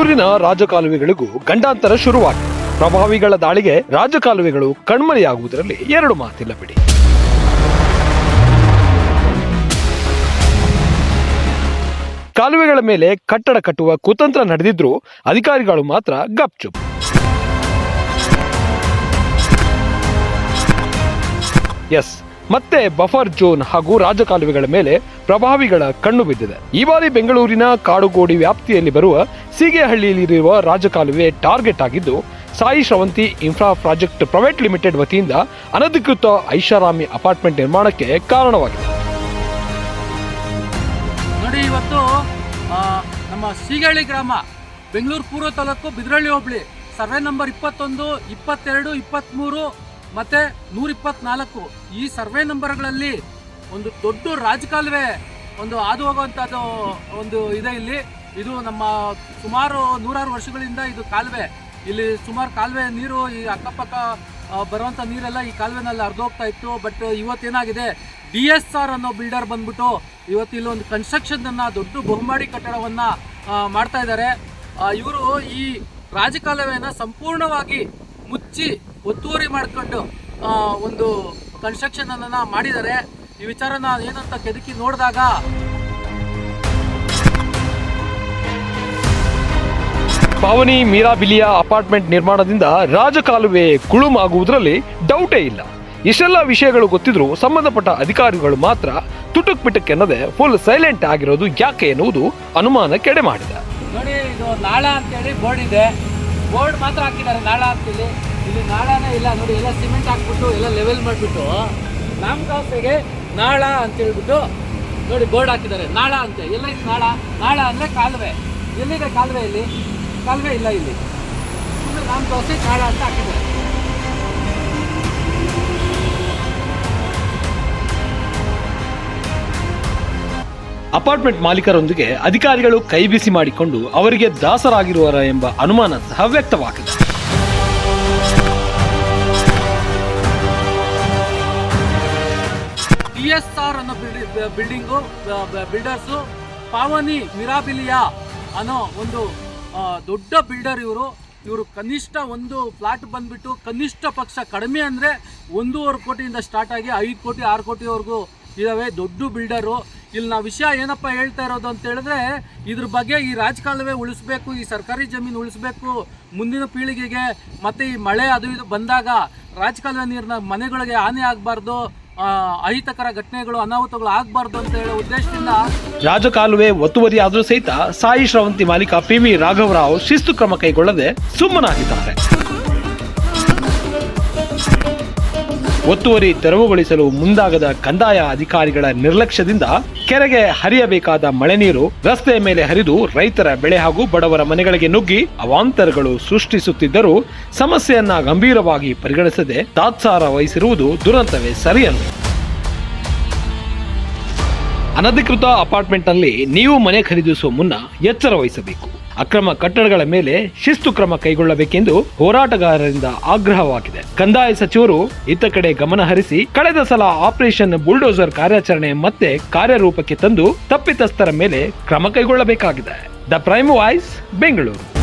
ಬೆಂಗಳೂರಿನ ರಾಜಕಾಲುವೆಗಳಿಗೂ ಗಂಡಾಂತರ ಶುರುವಾಗಿದೆ. ಪ್ರಭಾವಿಗಳ ದಾಳಿಗೆ ರಾಜಕಾಲುವೆಗಳು ಕಣ್ಮರೆಯಾಗುವುದರಲ್ಲಿ ಎರಡು ಮಾತಿಲ್ಲ ಬಿಡಿ. ಕಾಲುವೆಗಳ ಮೇಲೆ ಕಟ್ಟಡ ಕಟ್ಟುವ ಕುತಂತ್ರ ನಡೆದಿದ್ರೂ ಅಧಿಕಾರಿಗಳು ಮಾತ್ರ ಗಪ್ಚುಪ್. ಎಸ್. ಮತ್ತೆ ಬಫರ್ ಜೋನ್ ಹಾಗೂ ರಾಜಕಾಲುವೆಗಳ ಮೇಲೆ ಪ್ರಭಾವಿಗಳ ಕಣ್ಣು ಬಿದ್ದಿದೆ. ಈ ಬಾರಿ ಬೆಂಗಳೂರಿನ ಕಾಡುಗೋಡಿ ವ್ಯಾಪ್ತಿಯಲ್ಲಿ ಬರುವ ಸೀಗೆಹಳ್ಳಿಯಲ್ಲಿರುವ ರಾಜಕಾಲುವೆ ಟಾರ್ಗೆಟ್ ಆಗಿದ್ದು, Sai Shravanthi infra project private limited ವತಿಯಿಂದ ಅನಧಿಕೃತ ಐಷಾರಾಮಿ ಅಪಾರ್ಟ್ಮೆಂಟ್ ನಿರ್ಮಾಣಕ್ಕೆ ಕಾರಣವಾಗಿದೆ. ನೋಡಿ, ಇವತ್ತು ನಮ್ಮ ಸೀಗೆಹಳ್ಳಿ ಗ್ರಾಮ, ಬೆಂಗಳೂರು ಪೂರ್ವ ತಾಲೂಕು ಬಿದ್ರಳ್ಳಿ ಹೋಬಳಿ, ಸರ್ವೆ ನಂಬರ್ ಇಪ್ಪತ್ತೊಂದು, ಇಪ್ಪತ್ತೆರಡು ಇಪ್ಪತ್ತ್ಮೂರು ಮತ್ತು ನೂರ ಇಪ್ಪತ್ನಾಲ್ಕು ಈ ಸರ್ವೆ ನಂಬರ್ಗಳಲ್ಲಿ ಒಂದು ದೊಡ್ಡ ರಾಜಕಾಲುವೆ ಒಂದು ಹಾದು ಹೋಗುವಂಥದ್ದು ಒಂದು ಇದೆ ಇಲ್ಲಿ. ಇದು ನಮ್ಮ ಸುಮಾರು ನೂರಾರು ವರ್ಷಗಳಿಂದ ಇದು ಕಾಲುವೆ. ಇಲ್ಲಿ ಸುಮಾರು ಕಾಲುವೆ ನೀರು ಈ ಅಕ್ಕಪಕ್ಕ ಬರುವಂಥ ನೀರೆಲ್ಲ ಈ ಕಾಲುವೆನಲ್ಲಿ ಹರಿದೋಗ್ತಾ ಇತ್ತು. ಬಟ್ ಇವತ್ತೇನಾಗಿದೆ? ಡಿ ಎಸ್ ಆರ್ ಅನ್ನೋ ಬಿಲ್ಡರ್ ಬಂದ್ಬಿಟ್ಟು ಇವತ್ತು ಇಲ್ಲೊಂದು ಕನ್ಸ್ಟ್ರಕ್ಷನ್ ಅನ್ನ, ದೊಡ್ಡ ಬಹುಮಾಡಿ ಕಟ್ಟಡವನ್ನ ಮಾಡ್ತಾ ಇದ್ದಾರೆ. ಇವರು ಈ ರಾಜಕಾಲುವೆಯನ್ನು ಸಂಪೂರ್ಣವಾಗಿ ಮುಚ್ಚಿ ಒತ್ತುವರಿ ಮಾಡ್ಕೊಂಡು ಒಂದು ಕನ್ಸ್ಟ್ರಕ್ಷನ್ ಅನ್ನ ಮಾಡಿದ್ದಾರೆ ಈ ವಿಚಾರನ ಏನಂತ ಕೆದಕಿ ನೋಡಿದಾಗ ಪಾವನಿ ಮೀರಾಬಿಲಿಯ ಅಪಾರ್ಟ್ಮೆಂಟ್ ನಿರ್ಮಾಣದಿಂದ ರಾಜಕಾಲುವೆ ಕುಳುಮಾಗುವುದರಲ್ಲಿ ಡೌಟೇ ಇಲ್ಲ. ಇಷ್ಟೆಲ್ಲ ವಿಷಯಗಳು ಗೊತ್ತಿದ್ರೂ ಸಂಬಂಧಪಟ್ಟ ಅಧಿಕಾರಿಗಳು ಮಾತ್ರ ತುಟುಕ್ ಪಿಟಕ್ ಎನ್ನದೆ ಫುಲ್ ಸೈಲೆಂಟ್ ಆಗಿರೋದು ಯಾಕೆ ಎನ್ನುವುದು ಅನುಮಾನ ಕೆಡೆ ಮಾಡಿದೆ. ನೋಡಿ ಇದು ನಾಳ ಅಂತೇಳಿ ಬೋರ್ಡ್ ಇದೆ. ಬೋರ್ಡ್ ಮಾತ್ರ ಹಾಕಿದ್ದಾರೆ ನಾಳ ಅಂತೇಳಿ. ಇಲ್ಲಿ ನಾಳಾನೇ ಇಲ್ಲ ನೋಡಿ, ಎಲ್ಲ ಸಿಮೆಂಟ್ ಹಾಕ್ಬಿಟ್ಟು, ಎಲ್ಲ ಲೆವೆಲ್ ಮಾಡಿಬಿಟ್ಟು ನಾಮಕಾಸೆಗೆ ನಾಳ ಅಂತ ಹೇಳ್ಬಿಟ್ಟು ನೋಡಿ ಬೋರ್ಡ್ ಹಾಕಿದ್ದಾರೆ. ನಾಳ ಅಂತ. ಎಲ್ಲ ಇದು ನಾಳ. ನಾಳ ಅಂದರೆ ಕಾಲುವೆ. ಎಲ್ಲಿದೆ ಕಾಲುವೆ ಇಲ್ಲಿ? ಕಾಲುವೆ ಇಲ್ಲ ಇಲ್ಲಿ. ಸುಮ್ಮನೆ ನಾಮಕಾಸೆ ನಾಳ ಅಂತ ಹಾಕಿದ್ದಾರೆ. ಅಪಾರ್ಟ್ಮೆಂಟ್ ಮಾಲೀಕರೊಂದಿಗೆ ಅಧಿಕಾರಿಗಳು ಕೈಬಿಸಿ ಮಾಡಿಕೊಂಡು ಅವರಿಗೆ ದಾಸರಾಗಿರುವರ ಎಂಬ ಅನುಮಾನ ಸಹ ವ್ಯಕ್ತವಾಗಿದೆ. ಎಸ್ ಆರ್ ಅನ್ನೋ ಬಿಲ್ಡಿಂಗು ಬಿಲ್ಡರ್ಸು ಪಾವನಿ ಮಿರಾಬಿಲಿಯಾ ಅನ್ನೋ ಒಂದು ದೊಡ್ಡ ಬಿಲ್ಡರ್ ಇವರು. ಇವರು ಕನಿಷ್ಠ ಒಂದು ಫ್ಲಾಟ್ ಬಂದ್ಬಿಟ್ಟು ಕನಿಷ್ಠ ಪಕ್ಷ ಕಡಿಮೆ ಅಂದರೆ ಒಂದೂವರೆ ಕೋಟಿಯಿಂದ ಸ್ಟಾರ್ಟ್ ಆಗಿ ಐದು ಕೋಟಿ, ಆರು ಕೋಟಿವರೆಗೂ ಇದಾವೆ ದೊಡ್ಡ ಬಿಲ್ಡರು ಇಲ್ಲಿ ನಾವು ವಿಷಯ ಏನಪ್ಪ ಹೇಳ್ತಾ ಇರೋದು ಅಂತ ಹೇಳಿದ್ರೆ, ಇದ್ರ ಬಗ್ಗೆ ಈ ರಾಜಕಾಲವೇ ಉಳಿಸ್ಬೇಕು, ಈ ಸರ್ಕಾರಿ ಜಮೀನು ಉಳಿಸ್ಬೇಕು ಮುಂದಿನ ಪೀಳಿಗೆಗೆ, ಮತ್ತು ಈ ಮಳೆ ಅದು ಇದು ಬಂದಾಗ ರಾಜಕಾಲುವೆ ನೀರಿನ ಮನೆಗಳಿಗೆ ಹಾನಿ ಆಗಬಾರ್ದು ಅಹಿತಕರ ಘಟನೆಗಳು ಅನಾಹುತಗಳು ಆಗಬಾರ್ದು ಅಂತ ಹೇಳೋ ಉದ್ದೇಶದಿಂದ ರಾಜಕಾಲುವೆ ಒತ್ತುವರಿ ಆದರೂ ಸಹಿತ ಸಾಯಿ ಶ್ರವಂತಿ ಮಾಲೀಕ ಪಿ ವಿ ರಾಘವರಾವ್ ಶಿಸ್ತು ಕ್ರಮ ಕೈಗೊಳ್ಳದೆ ಸುಮ್ಮನಾಗಿದ್ದಾರೆ. ಒತ್ತುವರಿ ತೆರವುಗೊಳಿಸಲು ಮುಂದಾಗದ ಕಂದಾಯ ಅಧಿಕಾರಿಗಳ ನಿರ್ಲಕ್ಷ್ಯದಿಂದ ಕೆರೆಗೆ ಹರಿಯಬೇಕಾದ ಮಳೆ ನೀರು ರಸ್ತೆಯ ಮೇಲೆ ಹರಿದು ರೈತರ ಬೆಳೆ ಹಾಗೂ ಬಡವರ ಮನೆಗಳಿಗೆ ನುಗ್ಗಿ ಅವಾಂತರಗಳು ಸೃಷ್ಟಿಸುತ್ತಿದ್ದರೂ ಸಮಸ್ಯೆಯನ್ನ ಗಂಭೀರವಾಗಿ ಪರಿಗಣಿಸದೆ ತಾತ್ಸಾರ ವಹಿಸಿರುವುದು ದುರಂತವೇ ಸರಿಯಲ್ಲ. ಅನಧಿಕೃತ ಅಪಾರ್ಟ್ಮೆಂಟ್ನಲ್ಲಿ ನೀವು ಮನೆ ಖರೀದಿಸುವ ಮುನ್ನ ಎಚ್ಚರ ವಹಿಸಬೇಕು. ಅಕ್ರಮ ಕಟ್ಟಡಗಳ ಮೇಲೆ ಶಿಸ್ತು ಕ್ರಮ ಕೈಗೊಳ್ಳಬೇಕೆಂದು ಹೋರಾಟಗಾರರಿಂದ ಆಗ್ರಹವಾಗಿದೆ. ಕಂದಾಯ ಸಚಿವರು ಇತ್ತ ಕಡೆ ಗಮನ ಹರಿಸಿ ಕಳೆದ ಸಲ ಆಪರೇಷನ್ ಬುಲ್ಡೋಸರ್ ಕಾರ್ಯಾಚರಣೆ ಮತ್ತೆ ಕಾರ್ಯರೂಪಕ್ಕೆ ತಂದು ತಪ್ಪಿತಸ್ಥರ ಮೇಲೆ ಕ್ರಮ ಕೈಗೊಳ್ಳಬೇಕಾಗಿದೆ. The prime voice, Bengaluru.